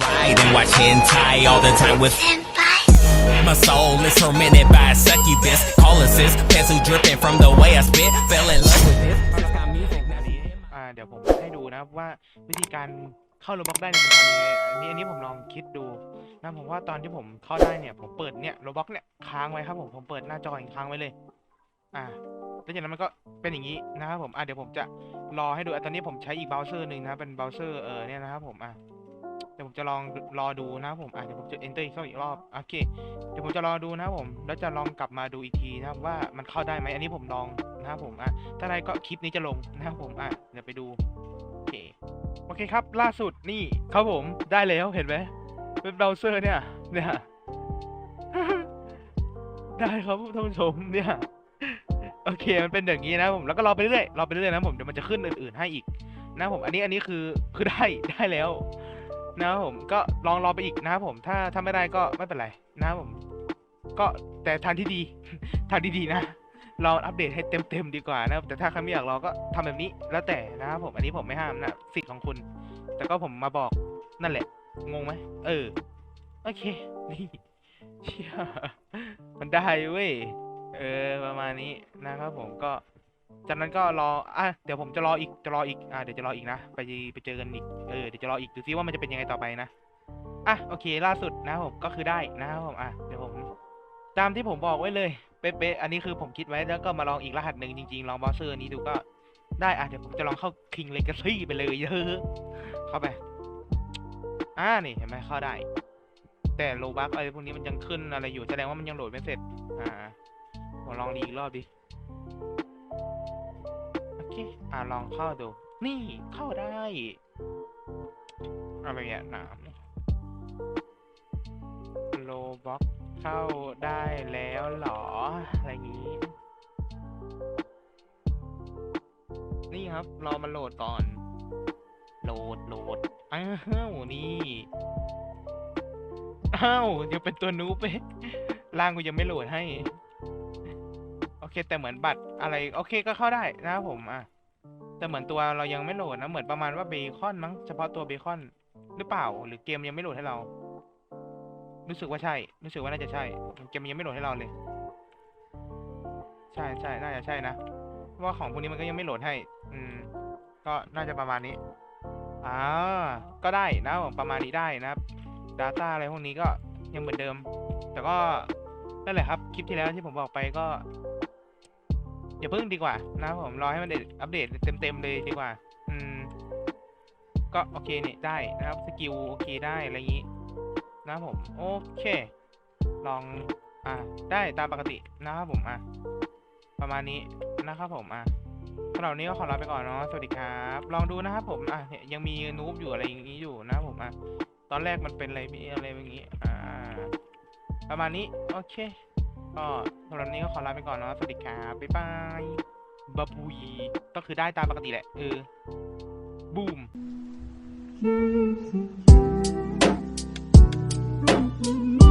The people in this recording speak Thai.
Ride and watch hentai all the time with My soul is tormented by a succubus Calling sis, pencil dripping from the way I spit Fell in love with this อ่าเดี๋ยวผมให้ดูนะครับว่าวิธีการเข้าโรบ็อกได้เนี่ยมันทำยังไงอันนี้อันนี้ผมลองคิดดูนะผมว่าตอนที่ผมเข้าได้เนี่ยผมเปิดเนี่ยโรบ็อกเนี่ยค้างไว้ครับผมผมเปิดหน้าจออย่างค้างไว้เลย อ่าแล้วจากนั้นมันก็เป็นอย่างนี้นะครับผมอ่าเดี๋ยวผมจะรอให้ดูอะตอนนี้ผมใช้อีกเบราว์เซอร์หนึ่งนะเป็นเบราว์เซอร์เออเนี่ยนะครับผมอะเดี๋ยวผมจะลองรอดูนะครับผมอะเดี๋ยวผมจะ enter อีกเข้าอีกรอบโอเคเดี๋ยวผมจะรอดูนะครับผม แล้วจะลองกลับมาดูอีกทีนะครับว่ามันเข้าได้ไหมอันนี้ผมลองนะครับผมอะถ้าได้ก็คลิปนี้จะลงนะครับผมอะเดี๋ยวไปดูโอเคโอเคครับ ล่าสุดนี่ครับผมได้แล้วเห็นไหมเป็นเบราว์เซอร์เนี่ยเนี่ยได้ครับท่านผู้ชมเนี่ย โอเคมันเป็นอย่างนี้นะผมแล้วก็รอไปเรื่อยรอไปเรื่อยนะผมเดี๋ยวมันจะขึ้นอื่นๆให้อีก นะผมอันนี้อันนี้คือคือได้ได้แล้ว นะผมก็ลองรอไปอีกนะครับผมถ้าถ้าไม่ได้ก็ไม่เป็นไรนะครับผม ก็แต่ทางที่ดีทางที่ดีนะเราอัปเดตให้เต็มๆดีกว่านะครับแต่ถ้าใครไม่อยากรอก็ทำแบบนี้แล้วแต่นะครับผมอันนี้ผมไม่ห้ามนะสิทธิ์ของคุณ แต่ก็ผมมาบอกนั่นแหละ งงไหมเออ โอเคนี่เชี่ยมันได้เว้ย เออประมาณนี้นะครับผมก็จากนั้นก็รออะเดี๋ยวผมจะรออีกจะรออีกอะเดี๋ยวจะรออีกนะไปไปเจอกันอีกเออเดี๋ยวจะรออีกดูซิว่ามันจะเป็นยังไงต่อไปนะอะโอเค ล่าสุดนะครับผมก็คือได้นะครับผมอะเดี๋ยวผมตามที่ผมบอกไว้เลยเป๊ะๆอันนี้คือผมคิดไว้แล้วก็มาลองอีกรหัสหนึ่งจริงๆลองบอสเซอร์นี้ดูก็ได้อะเดี๋ยวผมจะลองเข้า King Legacy ไปเลยเยอะเข้าไปอ่านี่เห็นไหมเข้าได้ แต่โลบักอะไรพวกนี้มันยังขึ้นอะไรอยู่แสดงว่ามันยังโหลดไม่เสร็จอ่า ผมลองดีอีกรอบดิ โอเค อ่าลองเข้าดู นี่เข้าได้อะไรเนี่ยหนามโลบ็อกเข้าได้แล้วหรอ อะไรอย่างนี้ นี่ครับ รอมันโหลดก่อน โหลดโหลดอ้าวนี่อ้าวยังเป็นตัวนูบไปร่างกูยังไม่โหลดให้ เค แต่เหมือนบัตรอะไร โอเคก็เข้าได้นะครับผมอะแต่เหมือนตัวเรายังไม่โหลดนะเหมือนประมาณว่าเบคอนมั้งเฉพาะตัวเบคอน หรือเปล่า หรือเกมยังไม่โหลดให้เรา รู้สึกว่าใช่ รู้สึกว่าน่าจะใช่เกมยังไม่โหลดให้เราเลย ใช่ใช่น่าจะใช่นะเพราะว่าของพวกนี้มันก็ยังไม่โหลดให้ อืม ก็น่าจะประมาณนี้อ่าก็ได้นะผมประมาณนี้ได้นะครับ Data อะไรพวกนี้ก็ยังเหมือนเดิม แต่ก็นั่นแหละครับ คลิปที่แล้วที่ผมบอกไปก็ อย่าพิ่งดีกว่านะครับผมรอให้มันอัปเดตเต็มๆเลยดีกว่า อืม ก็โอเคเนี่ยได้นะครับ สกิลโอเคได้อะไรอย่างนี้ นะครับผม โอเค ลอง อ่า ได้ตามปกตินะครับผมอะประมาณนี้นะครับผมอะสำหรับนี้ก็ขอลาไปก่อนเนาะสวัสดีครับ ลองดูนะครับผมอะเนี่ยยังมีนูบอยู่อะไรอย่างนี้อยู่นะครับผมอะตอนแรกมันเป็นอะไรมีอะไรอย่างนี้ อ่า ประมาณนี้ โอเค ก็สำหรับวันนี้ก็ขอลาไปก่อนเนาะสวัสดีครับบ๊ายบายบาบุยก็คือได้ตามปกติแหละเออบูม Thank you.